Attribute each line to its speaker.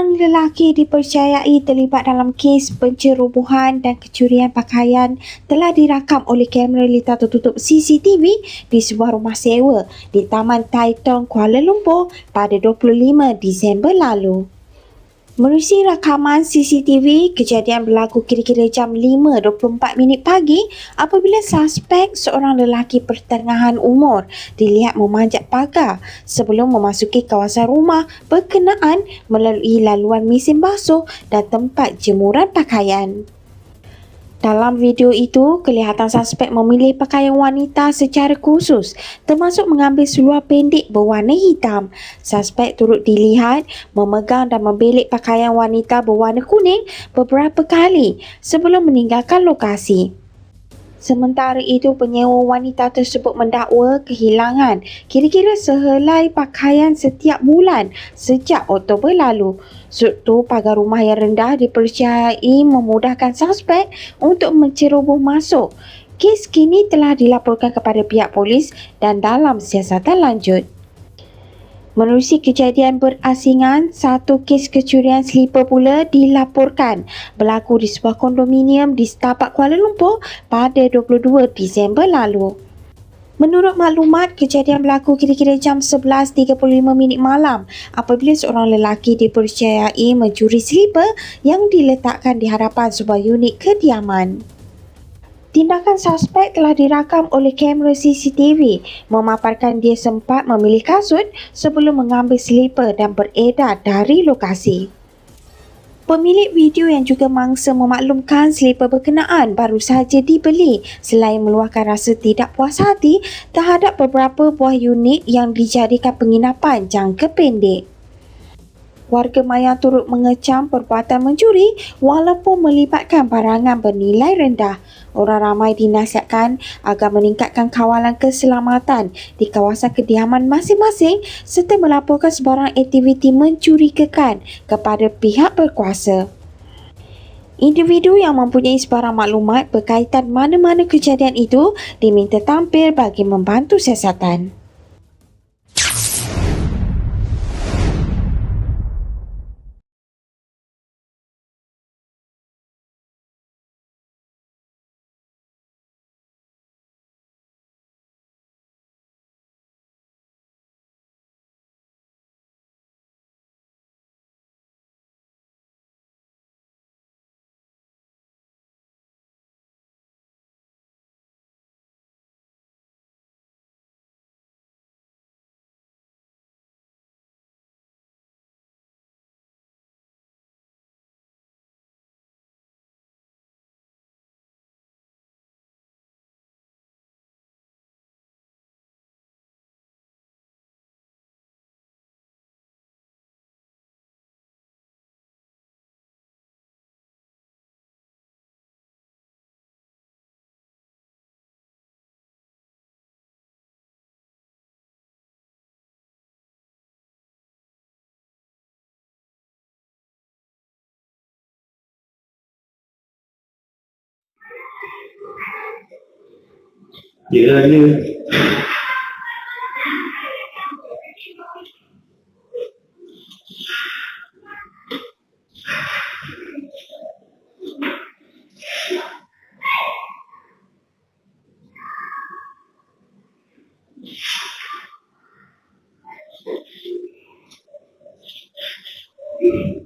Speaker 1: Seorang lelaki dipercayai terlibat dalam kes pencerobohan dan kecurian pakaian telah dirakam oleh kamera litar tertutup CCTV di sebuah rumah sewa di Taman Tai Tong, Kuala Lumpur pada 25 Disember lalu. Menerusi rakaman CCTV, kejadian berlaku kira-kira jam 5.24 minit pagi apabila suspek seorang lelaki pertengahan umur dilihat memanjat pagar sebelum memasuki kawasan rumah berkenaan melalui laluan mesin basuh dan tempat jemuran pakaian. Dalam video itu, kelihatan suspek memilih pakaian wanita secara khusus termasuk mengambil seluar pendek berwarna hitam. Suspek turut dilihat memegang dan membelik pakaian wanita berwarna kuning beberapa kali sebelum meninggalkan lokasi. Sementara itu, penyewa wanita tersebut mendakwa kehilangan kira-kira sehelai pakaian setiap bulan sejak Oktober lalu. Serta pagar rumah yang rendah dipercayai memudahkan suspek untuk menceroboh masuk. Kes kini telah dilaporkan kepada pihak polis dan dalam siasatan lanjut. Menerusi kejadian berasingan, satu kes kecurian selipar pula dilaporkan berlaku di sebuah kondominium di Setapak Kuala Lumpur pada 22 Disember lalu. Menurut maklumat, kejadian berlaku kira-kira jam 11.35 minit malam apabila seorang lelaki dipercayai mencuri selipar yang diletakkan di hadapan sebuah unit kediaman. Tindakan suspek telah dirakam oleh kamera CCTV memaparkan dia sempat memilih kasut sebelum mengambil selipar dan beredar dari lokasi. Pemilik video yang juga mangsa memaklumkan selipar berkenaan baru sahaja dibeli selain meluahkan rasa tidak puas hati terhadap beberapa buah unit yang dijadikan penginapan jangka pendek. Warga maya turut mengecam perbuatan mencuri walaupun melibatkan barangan bernilai rendah. Orang ramai dinasihatkan agar meningkatkan kawalan keselamatan di kawasan kediaman masing-masing serta melaporkan sebarang aktiviti mencurigakan kepada pihak berkuasa. Individu yang mempunyai sebarang maklumat berkaitan mana-mana kejadian itu diminta tampil bagi membantu siasatan.
Speaker 2: dựa như Thank you.